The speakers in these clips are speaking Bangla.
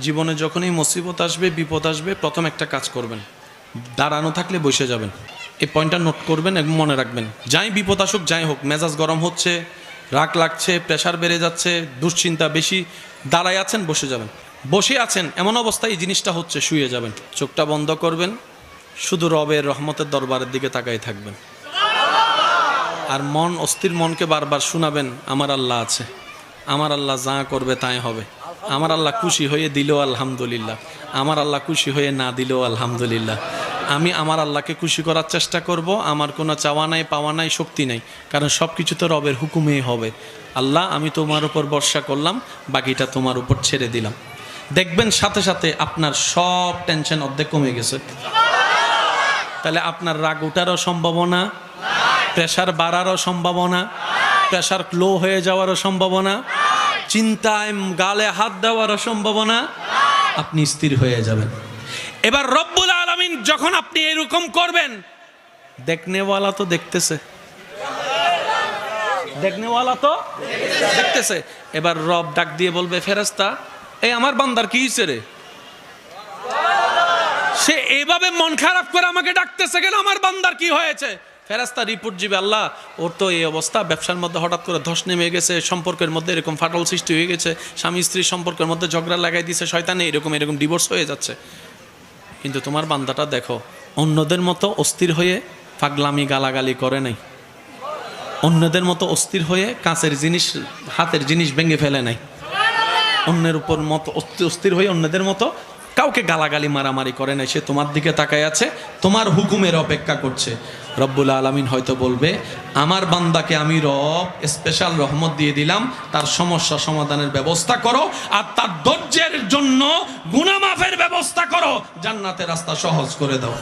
জীবনে যখনই মুসিবত আসবে, বিপদ আসবে, প্রথম একটা কাজ করবেন। দাঁড়ানো থাকলে বসে যাবেন। এই পয়েন্টটা নোট করবেন এবং মনে রাখবেন, যাই বিপদ আসুক, যাই হোক, মেজাজ গরম হচ্ছে, রাগ লাগছে, প্রেশার বেড়ে যাচ্ছে, দুশ্চিন্তা বেশি, দাঁড়ায় আছেন, বসে যাবেন। বসে আছেন, এমন অবস্থায় এই জিনিসটা হচ্ছে, শুয়ে যাবেন। চোখটা বন্ধ করবেন, শুধু রবের রহমতের দরবারের দিকে তাকাই থাকবেন। আর মন, অস্থির মনকে বারবার শোনাবেন, আমার আল্লাহ আছে, আমার আল্লাহ যা করবে তাই হবে। আমার আল্লাহ খুশি হয়ে দিল আলহামদুলিল্লাহ। আমার আল্লাহ খুশি হয়ে না দিল আলহামদুলিল্লাহ। আমি আমার আল্লাহকে খুশি করার চেষ্টা করব, আমার কোনো চাওয়া নাই, পাওয়া নাই, শক্তি নাই। কারণ সব কিছু তো রবের হুকুমেই হবে। আল্লাহ, আমি তোমার উপর ভরসা করলাম, বাকিটা তোমার উপর ছেড়ে দিলাম। দেখবেন সাথে সাথে আপনার সব টেনশন অর্ধেক কমে গেছে। তাহলে আপনার রাগ ওঠারও সম্ভাবনা, প্রেশার বাড়ারও সম্ভাবনা, প্রেশার লো হয়ে যাওয়ারও সম্ভাবনা চিন্তায় গালে হাত দেওয়ার সম্ভাবনা আপনি স্থির হয়ে যাবেন। এবার রব্বুল আলমিন যখন আপনি এরকম করবেন, দেখনেওয়ালা তো দেখতেছে। দেখনেওয়ালা তো দেখতেছে। এবার রব ডাক দিয়ে বলবে ফেরেস্তা এই আমার বান্দার কি হয়েছে রে? সে এভাবে মন খারাপ করে আমাকে ডাকতেছে, কেন আমার বান্দার কি হয়েছে? ফেরাস্তা রিপোর্ট জিবে আল্লাহ, ওর তো এই অবস্থা। ব্যবসার মধ্যে হঠাৎ করে ধস নেমে গেছে, সম্পর্কের মধ্যে এরকম ফাটল সৃষ্টি হয়ে গেছে, স্বামী স্ত্রীর সম্পর্কের মধ্যে ঝগড়া লাগাই দিছে, শয়তানে, এরকম এরকম ডিভোর্স হয়ে যাচ্ছে। কিন্তু তোমার বান্দাটা দেখো, অন্যদের মতো অস্থির হয়ে পাগলামি গালাগালি করে নাই। অন্যদের মতো অস্থির হয়ে কাঁচের জিনিস, হাতের জিনিস ভেঙে ফেলে নাই। অন্যের উপর মতো অস্থি- অস্থির হয়ে অন্যদের মতো কাউকে গালাগালি, মারামারি করে নাই, সে তোমার দিকে তাকায় আছে, তোমার হুকুমের অপেক্ষা করছে। রব্বুল আলমিন হয়তো বলবে, আমার বান্দাকে আমি রব স্পেশাল রহমত দিয়ে দিলাম, তার সমস্যা সমাধানের ব্যবস্থা করো, আর তার ধৈর্যের জন্য গুনামাফের ব্যবস্থা করো। জান্নাতের রাস্তা সহজ করে দাও।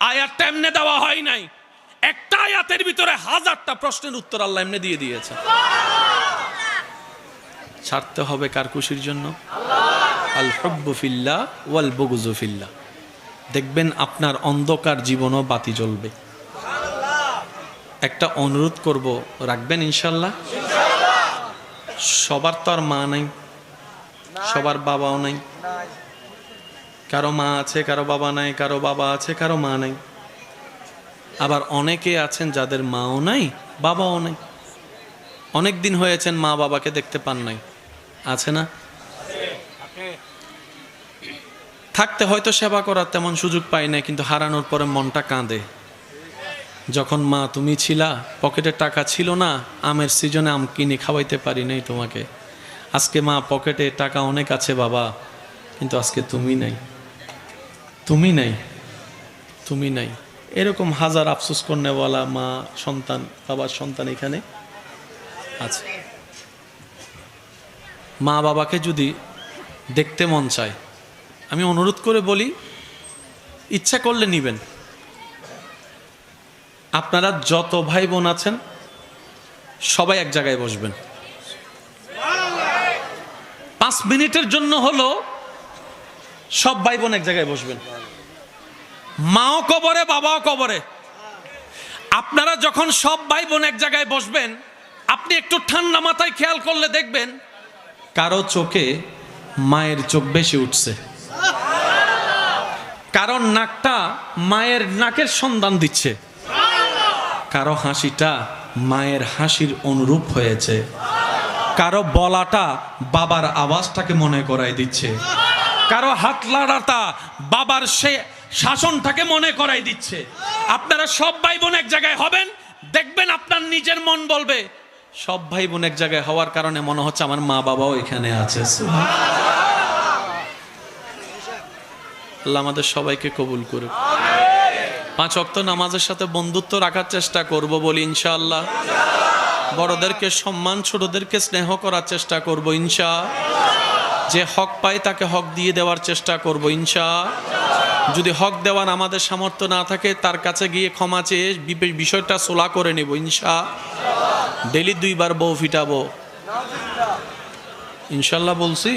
আয়াতটা এমনি দেওয়া হয় নাই। একটা আয়াতের ভিতরে হাজারটা প্রশ্নের উত্তর আল্লাহ এমনি দিয়ে দিয়েছে। ছাড়তে হবে কার খুশির জন্য? আল হব্বু ফিল্লাহ ওয়াল বগুজু ফিল্লাহ। দেখবেন আপনার অন্ধকার জীবনও বাতি জ্বলবে। একটা অনুরোধ করব, রাখবেন ইনশাল্লাহ? সবার তো আর মা নাই, সবার বাবাও নাই। কারও মা আছে, কারও বাবা নাই, কারও বাবা আছে, কারও মা নাই। আবার অনেকে আছেন যাদের মাও নাই, বাবাও নাই। অনেক দিন হয়েছেন মা বাবাকে দেখতে পান নাই। আছে না? থাকতে হয়তো সেবা করার তেমন সুযোগ পাই না কিন্তু হারানোর পরে মনটা কাঁদে। যখন মা, তুমি ছিলা, পকেটে টাকা ছিল না, আমের সিজনে আম কিনে খাওয়াইতে পারি নাই তোমাকে। আজকে মা, পকেটে টাকা অনেক আছে বাবা, কিন্তু আজকে তুমি নাই। তুমি নাই তুমি নাই। এরকম হাজার আফসোস করনেওয়ালা মা, সন্তান, বাবার সন্তান এখানে আছে। মা বাবাকে যদি দেখতে মন চায়, আমি অনুরোধ করে বলি, ইচ্ছা করলে নিবেন। আপনারা যত ভাই বোন আছেন, সবাই এক জায়গায় বসবেন। পাঁচ মিনিটের জন্য হলো সব ভাই বোন এক জায়গায় বসবেন। মাও কবরে, বাবাও কবরে। আপনারা যখন সব ভাই বোন এক জায়গায় বসবেন, আপনি একটু ঠান্ডা মাথায় খেয়াল করলে দেখবেন কারও চোখে মায়ের চোখ বেশি উঠছে। কারণ নাকটা মায়ের নাকের সন্ধান দিচ্ছে। কারও হাসিটা মায়ের হাসির অনুরূপ হয়েছে। কারও বলাটা বাবার আওয়াজটাকে মনে করাই দিচ্ছে। কারও হাত লাড়াটা বাবার সে শাসনটাকে মনে করাই দিচ্ছে। আপনারা সব ভাই বোন এক জায়গায় হবেন, দেখবেন আপনার নিজের মন বলবে সব ভাই বোন এক জায়গায় হওয়ার কারণে মনে হচ্ছে আমার মা বাবাও এখানে আছে। আল্লাহ আমাদের সবাইকে কবুল করুক। পাঁচ অক্ত নামাজের সাথে বন্ধুত্ব রাখার চেষ্টা করব বলি ইনশাআল্লাহ। বড়দেরকে সম্মান ছোটদেরকে স্নেহ করার চেষ্টা করব ইনশা। যে হক পায় তাকে হক দিয়ে দেওয়ার চেষ্টা করব ইনশা। যদি হক দেওয়ার আমাদের সামর্থ্য না থাকে তার কাছে গিয়ে ক্ষমা চেয়ে বিষয়টা সোলা করে নেব ইনশা। ডেলি দুইবার বউ ফিটাবো। ইনশাল্লাহ বলছি।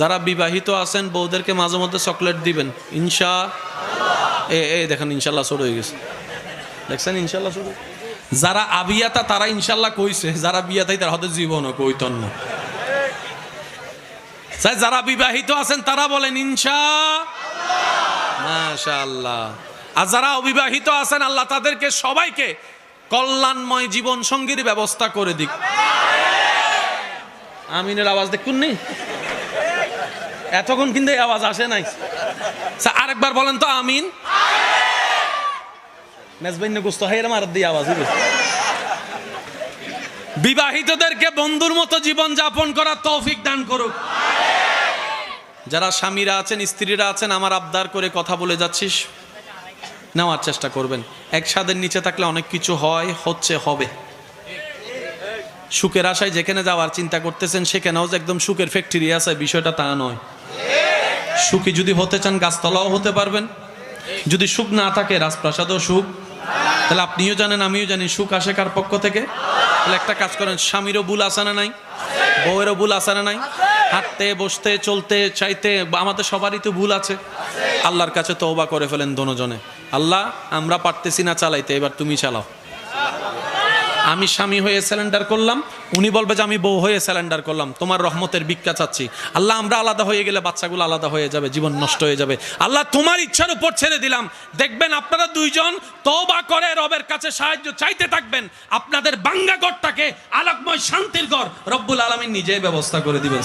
যারা বিবাহিত আছেন বউদেরকে মাঝে মধ্যে চকলেট দিবেন। ইনশা এ এ দেখেন ইনশাল্লাহ শুরু হয়ে গেছে। দেখছেন ইনশাল্লাহ শুরু যারা আবিয়াতা তারা ইনশাল্লাহ কইছে যারা বিয়াতাই তারা হয়তো জীবনও কইতন্ন স্যার, যারা বিবাহিত আছেন তারা বলেন ইনশা মাশাআল্লাহ। আর যারা অবিবাহিত আছেন আল্লাহ তাদেরকে সবাইকে কল্যাণময় জীবন সঙ্গীর ব্যবস্থা করে দিক। আমিনের আওয়াজ দেখুন নি। এতক্ষণ কিন্তু আওয়াজ আসে নাই। আরেকবার বলেন তো আমিন। আওয়াজ বিবাহিতদেরকে বন্ধুর মতো জীবন যাপন করার তৌফিক দান করুক। যারা স্বামীরা আছেন, স্ত্রীরা আছেন, আমার আবদার করে কথা বলে যাচ্ছিস। নেওয়ার চেষ্টা করবেন। এক ছাদের নিচে থাকলে অনেক কিছু হয়, হচ্ছে, হবে। সুখের আশায় যেখানে যাওয়ার চিন্তা করতেছেন, সেখানেও যে একদম সুখের ফ্যাক্টরি আছে, বিষয়টা তা নয়। সুখী যদি হতে চান, গাছতলাও হতে পারবেন। যদি সুখ না থাকে, রাজপ্রাসাদও সুখ। তাহলে আপনিও জানেন, আমিও জানি, সুখ আসে কার পক্ষ থেকে? তাহলে একটা কাজ করেন, স্বামীরও ভুল আসে না নাই? বউয়েরও ভুল আসে না নাই? হাঁটতে, বসতে, চলতে, চাইতে, আমাদের সবারই তো ভুল আছে। আল্লাহর কাছে তওবা করে ফেলেন দোনোজনে আল্লাহ, আমরা পারতেছি না চালাইতে, এবার তুমি চালাও। আমি স্বামী হয়ে স্যালেন্ডার করলাম, উনি বলবে যে আমি বউ হয়ে স্যালেন্ডার করলাম, তোমার রহমতের ভিক্ষা চাচ্ছি। আল্লাহ, আমরা আলাদা হয়ে গেলে বাচ্চাগুলো আলাদা হয়ে যাবে, জীবন নষ্ট হয়ে যাবে। আল্লাহ, তোমার ইচ্ছার উপর ছেড়ে দিলাম। দেখবেন আপনারা দুইজন তওবা করে রবের কাছে সাহায্য চাইতে থাকবেন। আপনাদের বাঙ্গা ঘরটাকে আলোকময় শান্তির ঘর। রব্বুল আলমিন নিজেই ব্যবস্থা করে দিবেন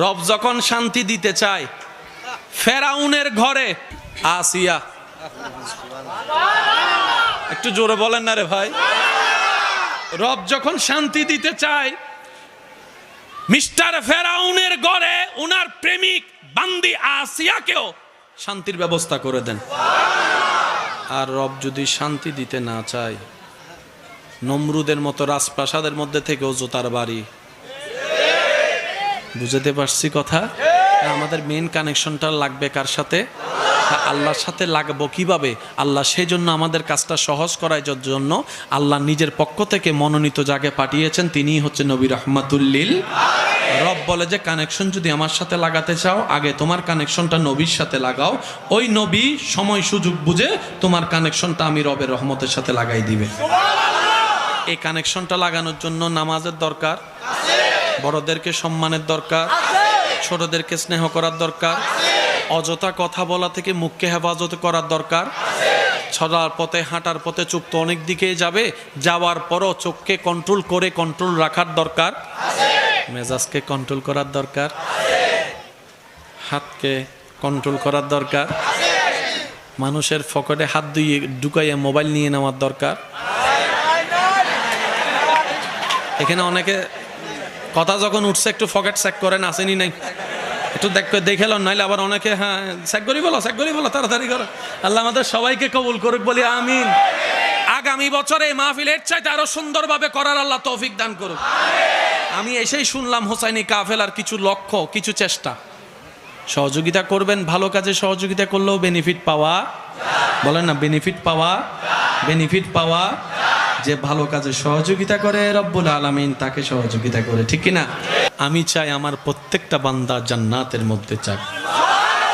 রব যখন শান্তি দিতে চায়, ফেরাউনের ঘরে আসিয়া। একটু জোরে বলেন না রে ভাই। রব যখন শান্তি দিতে চায়, মিস্টার ফেরাউনের গড়ে ওনার প্রেমিক বান্দি আসিয়াকেও শান্তির ব্যবস্থা করে দেন। আর রব যদি শান্তি দিতে না চায়, নমরুদের মতো রাজপ্রাসাদের মধ্যে থেকেও জোতার বাড়ি। বুঝতে পারছি কথা? আমাদের মেন কানেকশনটা লাগবে কার সাথে? আল্লাহর সাথে লাগবো কীভাবে? আল্লাহ সেই জন্য আমাদের কাজটা সহজ করার জন্য আল্লাহ নিজের পক্ষ থেকে মনোনীত জাগে পাঠিয়েছেন, তিনিই হচ্ছে নবী রহমাতুল্লিল। রব বলে যে কানেকশন যদি আমার সাথে লাগাতে চাও, আগে তোমার কানেকশনটা নবীর সাথে লাগাও। ওই নবী সময় সুযোগ বুঝে তোমার কানেকশনটা আমি রবের রহমতের সাথে লাগাই দিবে। এই কানেকশনটা লাগানোর জন্য নামাজের দরকার, বড়দেরকে সম্মানের দরকার, ছোটদেরকে স্নেহ করার দরকার অযথা কথা বলা থেকে মুখকে হেফাজত করার দরকার। ছড়ার পথে, হাঁটার পথে চোখ তো অনেক দিকে যাবে, যাওয়ার পরও চোখকে কন্ট্রোল করে কন্ট্রোল রাখার দরকার। মেজাজকে কন্ট্রোল করার দরকার। হাতকে কন্ট্রোল করার দরকার। মানুষের ফকটে হাত দুইয়ে ঢুকাইয়ে মোবাইল নিয়ে নেওয়ার দরকার। এখানে অনেকে কথা যখন উঠছে, একটু ফকেট চেক করেন, আসেনি নাই একটু দেখ, দেখে লন নাইলে আবার অনেকে হ্যাঁ চেক করি বলো চেক করি বলো তাড়াতাড়ি করো। আল্লাহ আমাদের সবাইকে কবুল করুক, বলি আমিন। আগামী বছরে মাহফিলের চাইতে আরও সুন্দরভাবে করার আল্লাহ তৌফিক দান করুক। আমি এসেই শুনলাম, হোসাইনি কাফেলার কিছু লক্ষ্য, কিছু চেষ্টা। সহযোগিতা করবেন, ভালো কাজে সহযোগিতা করলেও বেনিফিট পাওয়া বলেন না বেনিফিট পাওয়া বেনিফিট পাওয়া। যে ভালো কাজে সহযোগিতা করে, রব্বুল আলামিন তাকে সহযোগিতা করে, ঠিক কি না আমি চাই আমার প্রত্যেকটা বান্দা জান্নাতের মধ্যে চাক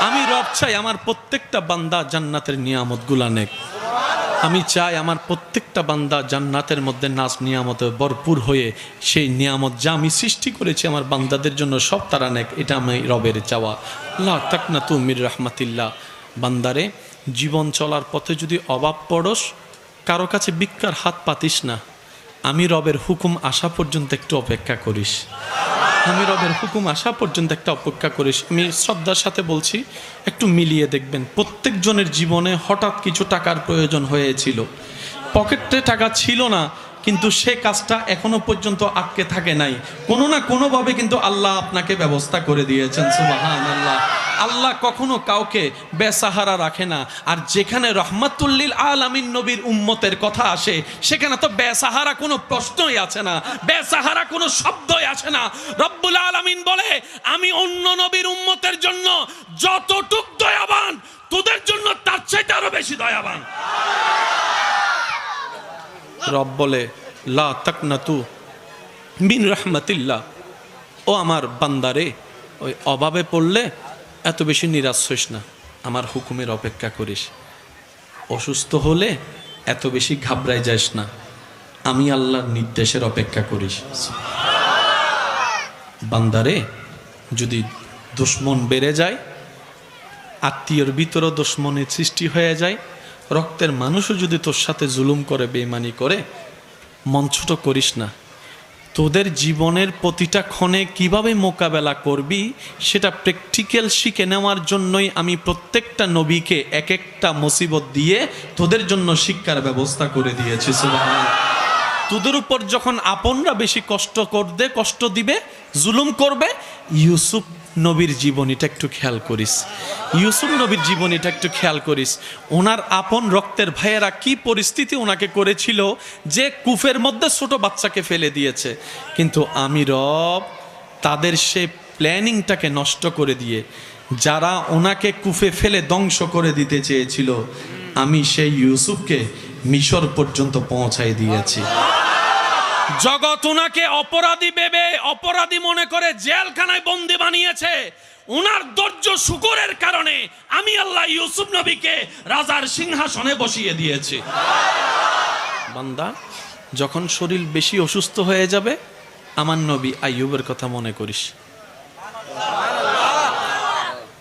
আমি রব চাই আমার প্রত্যেকটা বান্দা জান্নাতের নিয়ামতগুলা নেক। আমি চাই আমার প্রত্যেকটা বান্দা জান্নাতের মধ্যে নাচ নিয়ামতে ভরপুর হয়ে সেই নিয়ামত যা আমি সৃষ্টি করেছি আমার বান্দাদের জন্য সব তারা নেক, এটা আমি রবের চাওয়া। লা তাকনা তুমির রহমাতিল্লাহ। বান্দারে, জীবন চলার পথে যদি অভাব পড়স, কারও কাছে ভিক্ষার হাত পাতিস না। আমি রবের হুকুম আসা পর্যন্ত একটু অপেক্ষা করিস। আমি রবের হুকুম আসা পর্যন্ত একটা অপেক্ষা করিস। আমি শ্রদ্ধার সাথে বলছি, একটু মিলিয়ে দেখবেন। প্রত্যেকজনের জীবনে হঠাৎ কিছু টাকার প্রয়োজন হয়েছিল। পকেটে টাকা ছিল না কিন্তু সে কাজটা এখনও পর্যন্ত আটকে থাকে নাই। কোনো না কোনোভাবে কিন্তু আল্লাহ আপনাকে ব্যবস্থা করে দিয়েছেন সুবাহান আল্লাহ আল্লাহ কখনো কাউকে বেসাহারা রাখে না। আর যেখানে রহমাতুল্লিল আলামিন নবীর উম্মতের কথা আসে, সেখানে তো বেসাহারা কোনো প্রশ্নই আছে না, বেসাহারা কোনো শব্দই আসে না। রব্বুল আলামিন বলে, আমি অন্য নবীর উম্মতের জন্য যতটুক দয়াবান, তোদের জন্য তার চাইতে আরও বেশি দয়াবান। রব বলে, লা তাকনাতু মিন রহমাতিল্লাহ। ও আমার বান্দারে, ওই অভাবে পড়লে এত বেশি নিরাশ হইস না, আমার হুকুমের অপেক্ষা করিস। অসুস্থ হলে এত বেশি ঘাবড়ায় যাস না, আমি আল্লাহর নির্দেশের অপেক্ষা করিস। বান্দারে, যদি দুশ্মন বেড়ে যায়, আত্মীয়র ভিতরও দুশ্মনের সৃষ্টি হয়ে যায় রক্তের মানুষও যদি তোর সাথে জুলুম করে বেমানি করে, মন ছোট করিস না। তোদের জীবনের প্রতিটা ক্ষণে কীভাবে মোকাবেলা করবি, সেটা প্র্যাকটিক্যাল শিখে নেওয়ার জন্যই আমি প্রত্যেকটা নবীকে এক একটা মুসিবত দিয়ে তোদের জন্য শিক্ষার ব্যবস্থা করে দিয়েছি তোদের উপর যখন আপনরা বেশি কষ্ট করবে, কষ্ট দিবে, জুলুম করবে, ইউসুফ নবীর জীবনীটা একটু খেয়াল করিস। ইউসুফ নবীর জীবনীটা একটু খেয়াল করিস। ওনার আপন রক্তের ভাইয়েরা কি পরিস্থিতি ওনাকে করেছিল যে কুফের মধ্যে ছোট বাচ্চাকে ফেলে দিয়েছে। কিন্তু আমি রব, তাদের সে প্ল্যানিংটাকে নষ্ট করে দিয়ে, যারা ওনাকে কুফে ফেলে ধ্বংস করে দিতে চেয়েছিল, আমি সেই ইউসুফকে মিশর পর্যন্ত পৌঁছাই দিয়েছি। জগৎ উনাকে অপরাধী ভেবে অপরাধী মনে করে জেলখানায় বন্দি বানিয়েছে। ওনার ধৈর্য শুকরের কারণে আমি আল্লাহ ইউসুফ নবীকে রাজার সিংহাসনে বসিয়ে দিয়েছি। বান্দা, যখন শরীর বেশি অসুস্থ হয়ে যাবে, আমার নবী আইয়ুবের কথা মনে করিস।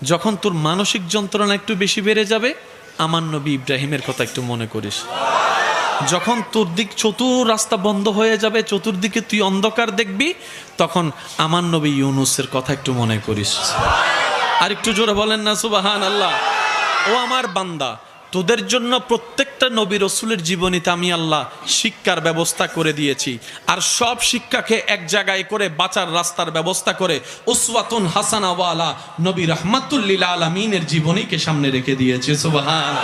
যখন তোর মানসিক যন্ত্রণা একটু বেশি বেড়ে যাবে, আমার নবী ইব্রাহিমের কথা একটু মনে করিস। যখন তোর দিক চতুর রাস্তা বন্ধ হয়ে যাবে, চতুর্দিকে তুই অন্ধকার দেখবি, তখন আমার নবী ইউনুসের কথা একটু মনে করিস। আর একটু জোরে বলেন না সুবাহান আল্লাহ ও আমার বান্দা, তোদের জন্য প্রত্যেকটা নবী রসুলের জীবনীতে আমি আল্লাহ শিক্ষার ব্যবস্থা করে দিয়েছি। আর সব শিক্ষাকে এক জায়গায় করে বাঁচার রাস্তার ব্যবস্থা করে উসওয়াতুন হাসানাওয়ালা নবী রহমাতুল্লিল আলমিনের জীবনীকে সামনে রেখে দিয়েছে সুবাহান